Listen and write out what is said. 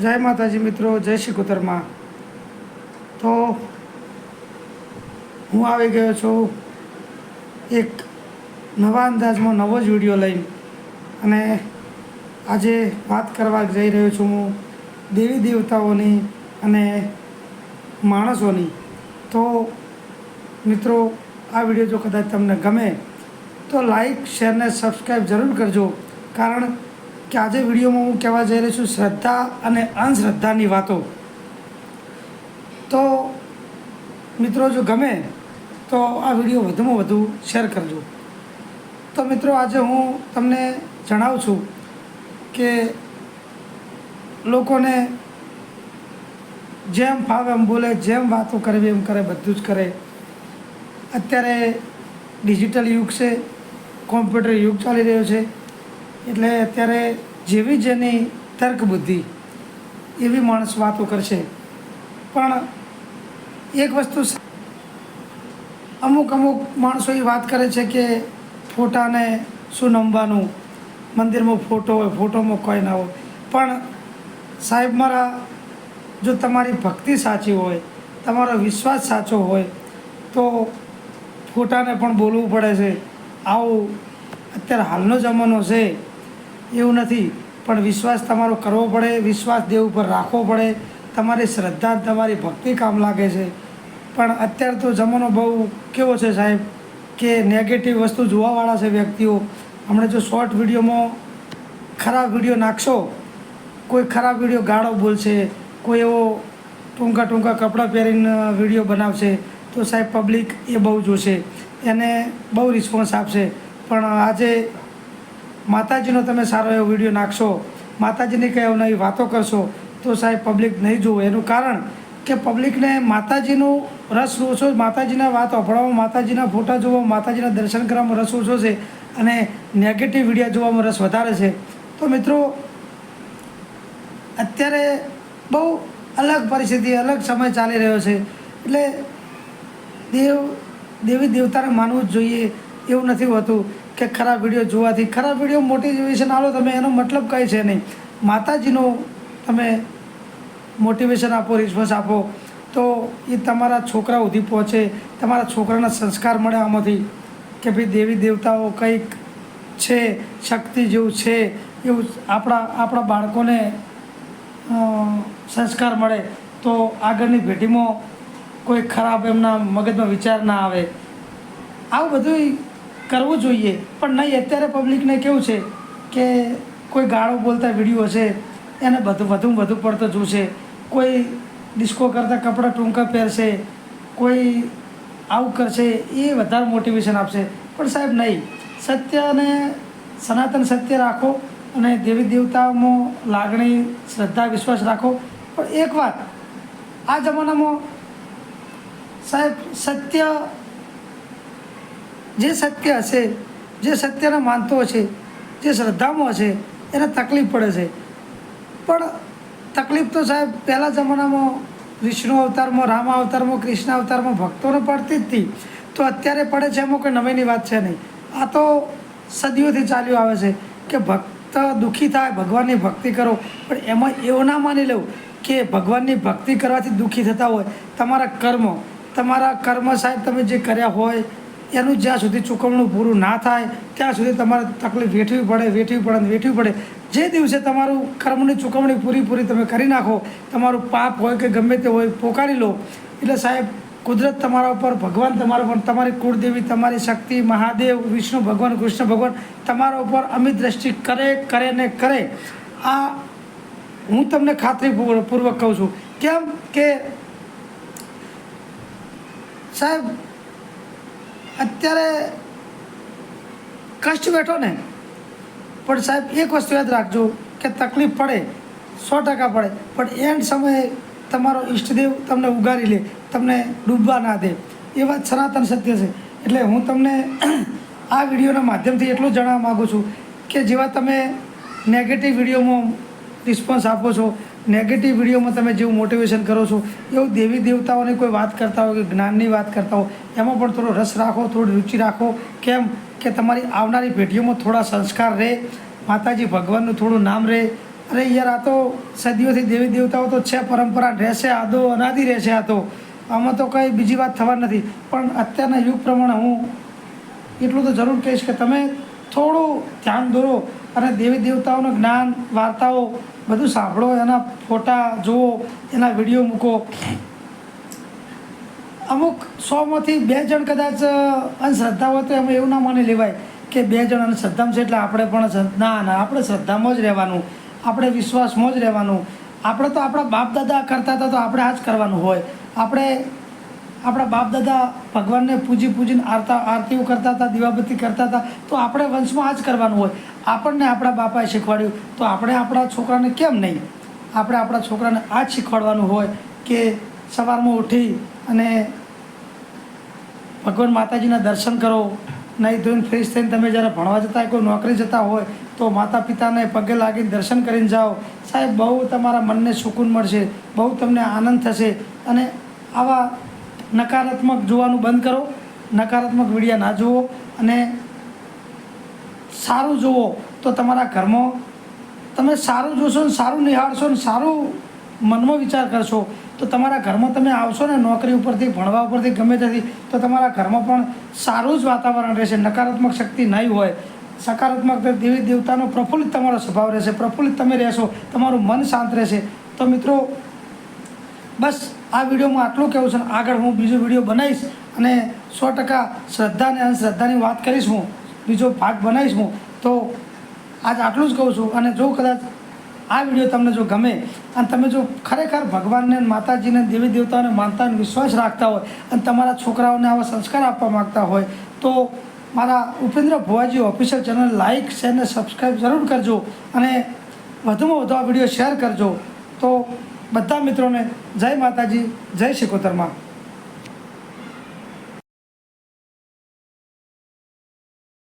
જય માતાજી મિત્રો, જય શ્રી કુતરમાં. તો હું આવી ગયો છું એક નવા અંદાજમાં નવો જ વીડિયો લઈને. અને આજે વાત કરવા જઈ રહ્યો છું હું દેવી દેવતાઓની અને માણસોની. તો મિત્રો, આ વીડિયો જો કદાચ તમને ગમે, તો લાઈક, શેર ને સબસ્ક્રાઈબ જરૂર કરજો. કારણ કે આજે વિડીયોમાં હું કહેવા જઈ રહ્યો છું શ્રદ્ધા અને અંધશ્રદ્ધાની વાતો. તો મિત્રો જો ગમે તો આ વીડિયો વધુમાં વધુ શેર કરજો. તો મિત્રો આજે હું તમને જણાવું છું કે લોકોને જેમ ફાવે એમ બોલે, જેમ વાતો કરવી એમ કરે, બધું જ કરે. અત્યારે ડિજિટલ યુગ છે, કોમ્પ્યુટર યુગ ચાલી રહ્યો છે. એટલે અત્યારે જેવી જેની તર્ક બુદ્ધિ એવી માણસ વાતો કરશે. પણ એક વસ્તુ અમુક અમુક માણસો એ વાત કરે છે કે ફોટાને શું નમવાનું, મંદિરમાં ફોટો હોય, ફોટોમાં કોઈ ના હોય. પણ સાહેબ મારા, જો તમારી ભક્તિ સાચી હોય, તમારો વિશ્વાસ સાચો હોય, તો ફોટાને પણ બોલવું પડે છે. આવું અત્યારે હાલનો જમાનો છે. એવું નથી. પણ વિશ્વાસ તમારો કરવો પડે, વિશ્વાસ દેવ ઉપર રાખવો પડે. તમારી શ્રદ્ધા, તમારી ભક્તિ કામ લાગે છે. પણ અત્યારે તો જમાનો બહુ કેવો છે સાહેબ, કે નેગેટિવ વસ્તુ જોવાવાળા છે વ્યક્તિઓ. હમણાં જો શોર્ટ વિડીયોમાં ખરાબ વીડિયો નાખશો, કોઈ ખરાબ વીડિયો ગાળો બોલશે, કોઈ એવો ટૂંકા ટૂંકા કપડાં પહેરીને વીડિયો બનાવશે, તો સાહેબ પબ્લિક એ બહુ જોશે. એને બહુ રિસ્પોન્સ આપશે. પણ આજે માતાજીનો તમે સારો એવો વીડિયો નાખશો, માતાજીની કંઈ નવી વાતો કરશો, તો સાહેબ પબ્લિક નહીં જુઓ. એનું કારણ કે પબ્લિકને માતાજીનું રસ ઓછો માતાજીના વાત અભળાવવામાં માતાજીના ફોટા જોવામાં, માતાજીના દર્શન કરવામાં રસ ઓછો છે અને નેગેટિવ વીડિયો જોવામાં રસ વધારે છે. તો મિત્રો, અત્યારે બહુ અલગ પરિસ્થિતિ, અલગ સમય ચાલી રહ્યો છે. એટલે દેવ, દેવી દેવતાને માનવું જ જોઈએ એવું નથી હોતું. કે ખરાબ વીડિયો જોવાથી. ખરાબ વીડિયો મોટિવેશન આલો તમે એનો મતલબ કંઈ છે નહીં. માતાજીનો તમે મોટિવેશન આપો રિસ્પોન્સ આપો, તો એ તમારા છોકરા સુધી પહોંચે. તમારા છોકરાના સંસ્કાર મળે આમાંથી કે ભાઈ દેવી દેવતાઓ કંઈક છે, શક્તિ જેવું છે, એવું આપણા આપણા બાળકોને સંસ્કાર મળે, તો આગળની પેઢીમાં કોઈ ખરાબ એમના મગજમાં વિચાર ના આવે. આવું બધું કરવું જોઈએ. પણ નહીં, અત્યારે પબ્લિકને કેવું છે કે કોઈ ગાળો બોલતા વીડિયો છે, એને બધું વધુ વધુ પડતો જોશે. કોઈ ડિસ્કો કરતા કપડાં ટૂંકા પહેરશે, કોઈ આવું કરશે, એ વધારે મોટિવેશન આપશે. પણ સાહેબ, નહીં. સત્ય અને સનાતન સત્ય રાખો અને દેવી દેવતાઓમાં લાગણી, શ્રદ્ધા, વિશ્વાસ રાખો. પણ એક વાત, આ જમાનામાં સાહેબ, સત્ય જે સત્ય હશે, જે સત્યને માનતો હશે, જે શ્રદ્ધામાં હશે, એને તકલીફ પડે છે. પણ તકલીફ તો સાહેબ પહેલા જમાનામાં વિષ્ણુ અવતારમાં, રામ અવતારમાં, કૃષ્ણ અવતારમાં ભક્તોને પડતી જ હતી. તો અત્યારે પડે છે એમાં કોઈ નવીની વાત છે નહીં. આ તો સદીઓથી ચાલ્યું આવે છે કે ભક્ત દુઃખી થાય, ભગવાનની ભક્તિ કરો, પણ એમાં એવું ના માની લેવું કે ભગવાનની ભક્તિ કરવાથી દુઃખી થતા હોય. તમારા કર્મ તમારા કર્મ સાહેબ તમે જે કર્યા હોય એનું જ્યાં સુધી ચૂકવણું પૂરું ના થાય, ત્યાં સુધી તમારે તકલીફ વેઠવી પડે વેઠવી પડે વેઠવી પડે. જે દિવસે તમારું કર્મની ચૂકવણી પૂરીપૂરી તમે કરી નાખો, તમારું પાપ હોય કે ગમે તે હોય પોકારી લો. એટલે સાહેબ, કુદરત તમારા ઉપર, ભગવાન તમારા ઉપર, તમારી કુળદેવી, તમારી શક્તિ, મહાદેવ, વિષ્ણુ ભગવાન, કૃષ્ણ ભગવાન તમારા ઉપર અમિત દ્રષ્ટિ કરે કરે ને કરે. આ હું તમને ખાતરીપૂર્વક કહું છું. કેમ કે સાહેબ અત્યારે કષ્ટ બેઠો ને. પણ સાહેબ, એક વસ્તુ યાદ રાખજો કે તકલીફ પડે, સો ટકા પડે. પણ એન્ડ સમયે તમારો ઈષ્ટદેવ તમને ઉગારી લે, તમને ડૂબવા ના દે. એ વાત સનાતન સત્ય છે. એટલે હું તમને આ વિડીયોના માધ્યમથી એટલું જણાવવા માગું છું કે જેવા તમે નેગેટિવ વિડીયોમાં રિસ્પોન્સ આપો છો નેગેટિવ વિડીયોમાં તમે જેવું મોટિવેશન કરો છો, એવું દેવી દેવતાઓની કોઈ વાત કરતા હોય કે જ્ઞાનની વાત કરતા હો એમાં પણ થોડો રસ રાખો, થોડી રુચિ રાખો. કેમ કે તમારી આવનારી પેઢીઓમાં થોડા સંસ્કાર રહે, માતાજી ભગવાનનું થોડું નામ રહે. અરે યાર, આ તો સદીઓથી દેવી દેવતાઓ તો છે, પરંપરા રહેશે, આદો અનાદિ રહેશે આ તો. આમાં તો કંઈ બીજી વાત થવા નથી. પણ અત્યારના યુગ પ્રમાણે હું એટલું તો જરૂર કહીશ કે તમે થોડું ધ્યાન દોરો અને દેવી દેવતાઓનું જ્ઞાન, વાર્તાઓ બધું સાંભળો, એના ફોટા જુઓ, એના વીડિયો મૂકો. અમુક સોમાંથી બે જણ કદાચ અંધશ્રદ્ધા હોય તો એમાં એવું ના માની લેવાય કે બે જણ અંધશ્રદ્ધામાં છે એટલે આપણે પણ ના ના, આપણે શ્રદ્ધામાં જ રહેવાનું. આપણે વિશ્વાસમાં જ રહેવાનું. આપણે તો આપણા બાપ દાદા કરતા હતા તો આપણે આ જ કરવાનું હોય. આપણે, આપણા બાપ દાદા ભગવાનને પૂજી પૂજીને આરતા, આરતીઓ કરતા હતા, દીવાબત્તી કરતા હતા, તો આપણે વંશમાં આ જ કરવાનું હોય. આપણને આપણા બાપાએ શીખવાડ્યું. તો આપણે આપણા છોકરાને કેમ નહીં? આપણે આપણા છોકરાને આ જ શીખવાડવાનું હોય કે સવારમાં ઉઠી અને ભગવાન માતાજીના દર્શન કરો. નહીં ધોઈને ફ્રેશ થઈને તમે જ્યારે ભણવા જતા હોય, કોઈ નોકરી જતા હોય, તો માતા પિતાને પગે લાગીને દર્શન કરીને જાઓ. સાહેબ, બહુ તમારા મનને સુકૂન મળશે, બહુ તમને આનંદ થશે. અને આવા નકારાત્મક જોવાનું બંધ કરો. નકારાત્મક વિડીયા ના જુઓ અને સારું જુઓ તો તમારા ઘરમાં તમે સારું જોશો ને સારું નિહાળશો ને સારું મનમાં વિચાર કરશો, તો તમારા ઘરમાં તમે આવશો ને નોકરી ઉપરથી, ભણવા ઉપરથી ગમે ત્યાંથી, તો તમારા ઘરમાં પણ સારું જ વાતાવરણ રહેશે, નકારાત્મક શક્તિ નહીં હોય. સકારાત્મક દેવી દેવતાનો પ્રફુલ્લિત તમારો સ્વભાવ રહેશે, પ્રફુલ્લિત તમે રહેશો, તમારું મન શાંત રહેશે. તો મિત્રો, બસ આ વિડીયોમાં આટલું કહેવું છે આગળ હું બીજો વીડિયો બનાવીશ અને સો ટકા શ્રદ્ધા અને અંધશ્રદ્ધાની વાત કરીશ હું. બીજો ભાગ બનાવીશ હું, તો આજ આટલું જ કહું છું. અને જો કદાચ આ વીડિયો તમને જો ગમે, અને તમે જો ખરેખર ભગવાનને, માતાજીને, દેવી દેવતાઓને માનતાને વિશ્વાસ રાખતા હોય, અને તમારા છોકરાઓને આવા સંસ્કાર આપવા માગતા હોય, તો મારા Upendra Bhuvaji official channel like share અને સબસ્ક્રાઈબ જરૂર કરજો અને વધુમાં વધુ આ વીડિયો શેર કરજો. તો બધા મિત્રોને જય માતાજી, જય શિકોતરમાં.